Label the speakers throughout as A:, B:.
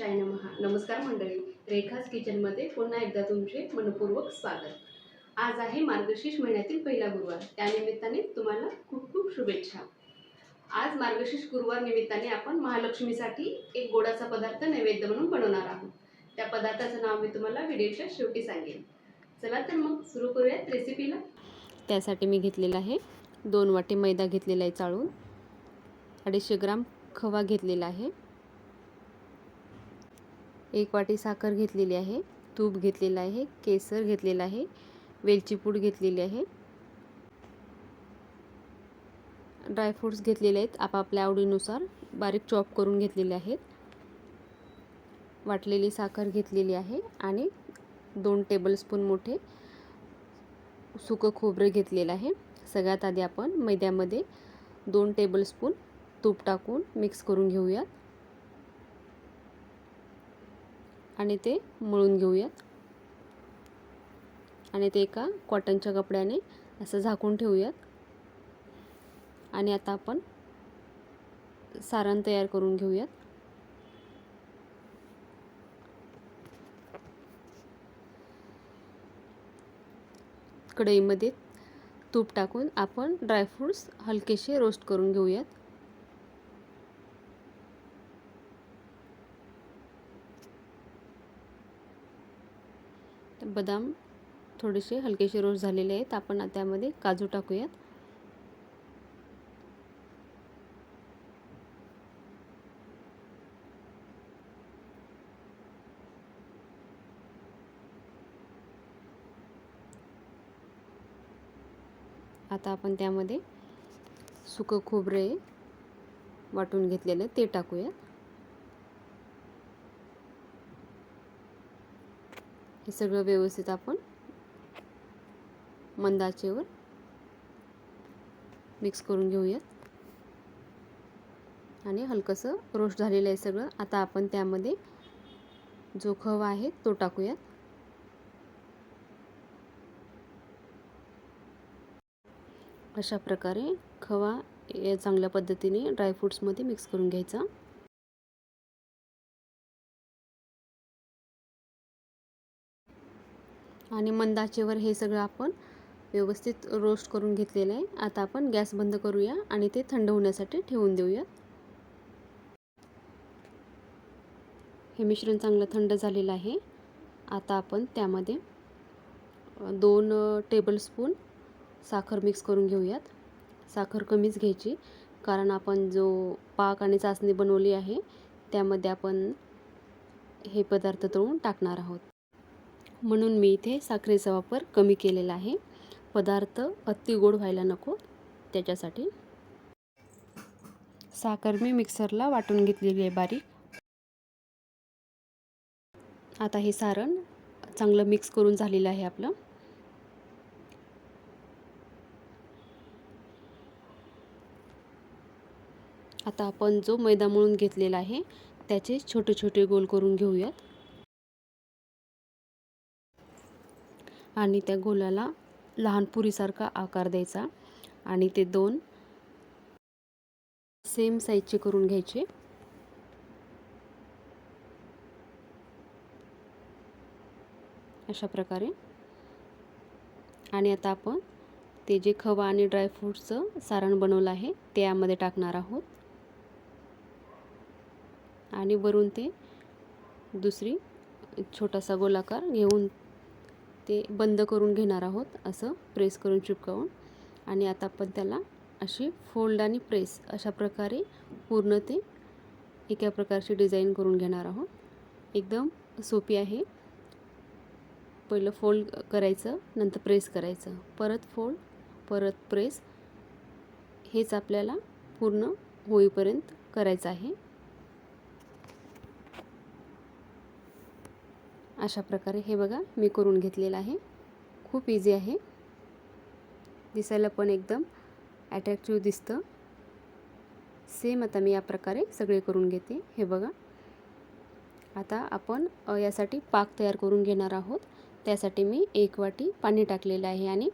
A: गणेशाय नमहा नमस्कार मंडळी. रेखाज किचनमध्ये पुन्हा एकदा तुमचे मनपूर्वक स्वागत. आज आहे मार्गशीर्ष महिन्यातील पहिला गुरुवार. त्यानिमित्ताने तुम्हाला खूप खूप शुभेच्छा. आज मार्गशीर्ष गुरुवार निमित्ताने आपण महालक्ष्मीसाठी एक गोडाचा पदार्थ नैवेद्य म्हणून बनवणार आहोत. त्या पदार्थाचं नाव मी तुम्हाला व्हिडिओच्या शेवटी सांगेन. चला तर मग सुरू करूयात रेसिपीला
B: त्यासाठी मी घेतलेला आहे दोन वाटी मैदा घेतलेला आहे चाळून. अडीचशे ग्राम खवा घेतलेला आहे. एक वाटी साखर घेतलेली आहे तूप घेतलेलं आहे केसर घेतलेलं आहे वेलची पूड घेतलेली आहे. ड्रायफ्रूट्स घेतलेले आहेत आपापल्या आवडीनुसार बारीक चॉप करून घेतलेले आहेत. वाटलेली साखर घेतलेली आहे आणि दोन टेबलस्पून मोठे सुकं खोबरं घेतलेलं आहे. सगळ्यात आधी आपण मैद्यामध्ये दोन टेबलस्पून तूप टाकून मिक्स करून घेऊयात. आणि ते मळून घेऊयात. आणि ते एका कॉटनच्या कपड्याने असं झाकून ठेवूयात. आणि आता आपण सारण तयार करून घेऊयात. कढईमध्ये तूप टाकून आपण ड्रायफ्रूट्स हलकेसे रोस्ट करून घेऊयात. बदाम थोडेसे हलकेसे रोस्ट झालेले आहेत. आपण त्यामध्ये काजू टाकूयात. आता आपण त्यामध्ये सुकं खोबरे वाटून घेतलेलं ते टाकूयात. हे सगळं व्यवस्थित आपण मंदाचेवर मिक्स करून घेऊयात. आणि हलकंसं रोस्ट झालेलं आहे सगळं. आता आपण त्यामध्ये जो खवा आहे तो टाकूयात. अशा प्रकारे खवा या चांगल्या पद्धतीने ड्रायफ्रूट्समध्ये मिक्स करून घ्यायचा. आणि मंदाचेवर हे सगळं आपण व्यवस्थित रोस्ट करून घेतलेलं आहे. आता आपण गॅस बंद करूया आणि ते थंड होण्यासाठी ठेवून देऊया हे मिश्रण चांगलं थंड झालेलं आहे. आता आपण त्यामध्ये दोन टेबलस्पून साखर मिक्स करून घेऊयात. साखर कमीच घ्यायची कारण आपण जो पाक आणि चाचणी बनवली आहे त्यामध्ये आपण हे पदार्थ तळून टाकणार आहोत. म्हणून मी इथे साखरेचा वापर कमी केलेला आहे. पदार्थ अति गोड व्हायला नको. त्याच्यासाठी साखर मी मिक्सरला वाटून घेतलेली आहे बारीक. आता हे सारण चांगलं मिक्स करून झालेलं आहे आपलं. आता आपण जो मैदा मळून घेतलेला आहे त्याचे छोटे छोटे गोल करून घेऊयात. आणि त्या गोलाला लहान पुरीसारखा आकार द्यायचा. आणि ते दोन सेम साईजचे करून घ्यायचे. अशा प्रकारे. आणि आता आपण ते जे खवा आणि ड्रायफ्रूटचं सारण बनवलं आहे ते यामध्ये टाकणार आहोत. आणि वरून ते दुसरी छोटासा गोलाकार घेऊन ते बंद करून घेणार आहोत असं प्रेस करून चिपकावून. आणि आता आपण त्याला अशी फोल्ड आणि प्रेस अशा प्रकारे पूर्ण ते एका प्रकारची डिझाईन करून घेणार आहोत. एकदम सोपी आहे. पहिलं फोल्ड करायचं नंतर प्रेस करायचं. परत फोल्ड परत प्रेस. हेच आपल्याला पूर्ण होईपर्यंत करायचं आहे. अशा प्रकारे हे बघा मी करून घेतलेलं आहे. खूप इझी आहे. दिसायला पण एकदम ॲट्रॅक्टिव्ह दिसतं. सेम आता मी या प्रकारे सगळे करून घेते. हे बघा. आता आपण यासाठी पाक तयार करून घेणार आहोत. त्यासाठी मी एक वाटी पाणी टाकलेलं आहे आणि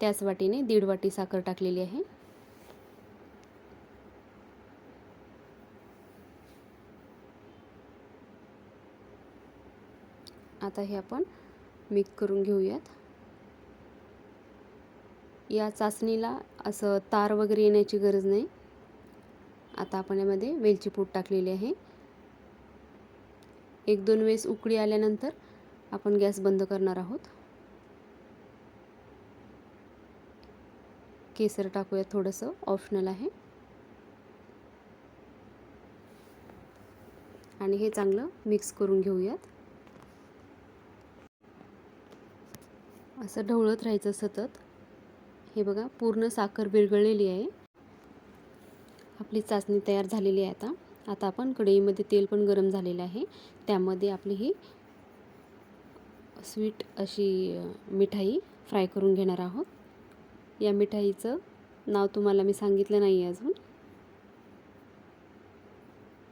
B: त्याच वाटीने दीड वाटी साखर टाकलेली आहे. आता हे आपण मिक्स करून घेऊयात. या चाचणीला असं तार वगैरे येण्याची गरज नाही. आता आपण यामध्ये वेलची पूड टाकलेली आहे. एक दोन वेळेस उकळी आल्यानंतर आपण गॅस बंद करणार आहोत. केसर टाकूया थोडंसं ऑप्शनल आहे. आणि हे चांगलं मिक्स करून घेऊयात. असं ढवळत राहायचं सतत. हे बघा पूर्ण साखर विरघळलेली आहे. आपली चाचणी तयार झालेली आहे आता. आता आपण कढईमध्ये तेल पण गरम झालेलं आहे. त्यामध्ये आपली ही स्वीट अशी मिठाई फ्राय करून घेणार आहोत. या मिठाईचं नाव तुम्हाला मी सांगितलं नाही आहे अजून.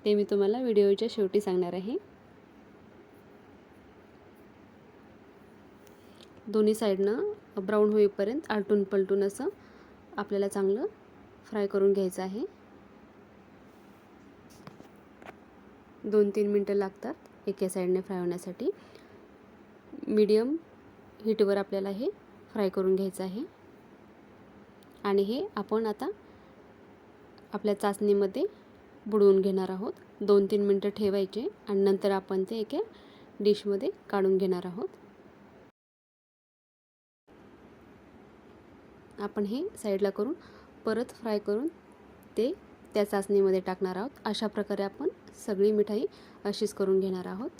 B: ते मी तुम्हाला व्हिडिओच्या शेवटी सांगणार आहे. दोन्ही साईडनं ब्राऊन होईपर्यंत आलटून पलटून असं आपल्याला चांगलं फ्राय करून घ्यायचं आहे. दोन तीन मिनटं लागतात एका साईडने फ्राय होण्यासाठी. मीडियम हीटवर आपल्याला हे फ्राय करून घ्यायचं आहे. आणि हे आपण आता आपल्या चाचणीमध्ये बुडवून घेणार आहोत. दोन तीन मिनटं ठेवायचे आणि नंतर आपण ते एका डिशमध्ये काढून घेणार आहोत. आपण हे साईडला करून परत फ्राय करून ते त्या चाचणीमध्ये टाकणार आहोत. अशा प्रकारे आपण सगळी मिठाई अशीच करून घेणार आहोत.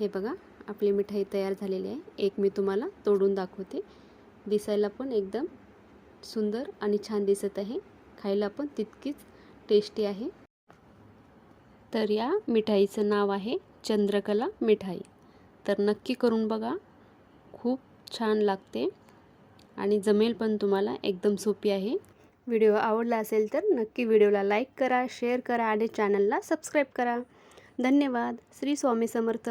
B: हे बघा आपली मिठाई तयार झालेली आहे. एक मी तुम्हाला तोडून दाखवते. दिसायला पण एकदम सुंदर आणि छान दिसत आहे. खायला पण तितकीच टेस्टी आहे. तर या मिठाईचं नाव आहे चंद्रकला मिठाई. तर नक्की करून बघा. खूप छान लागते. आणि जमेल पण तुम्हाला एकदम सोपी आहे. व्हिडिओ आवडला असेल तर नक्की व्हिडिओला लाईक करा शेअर करा आणि चॅनलला सबस्क्राईब करा. धन्यवाद. श्री स्वामी समर्थ.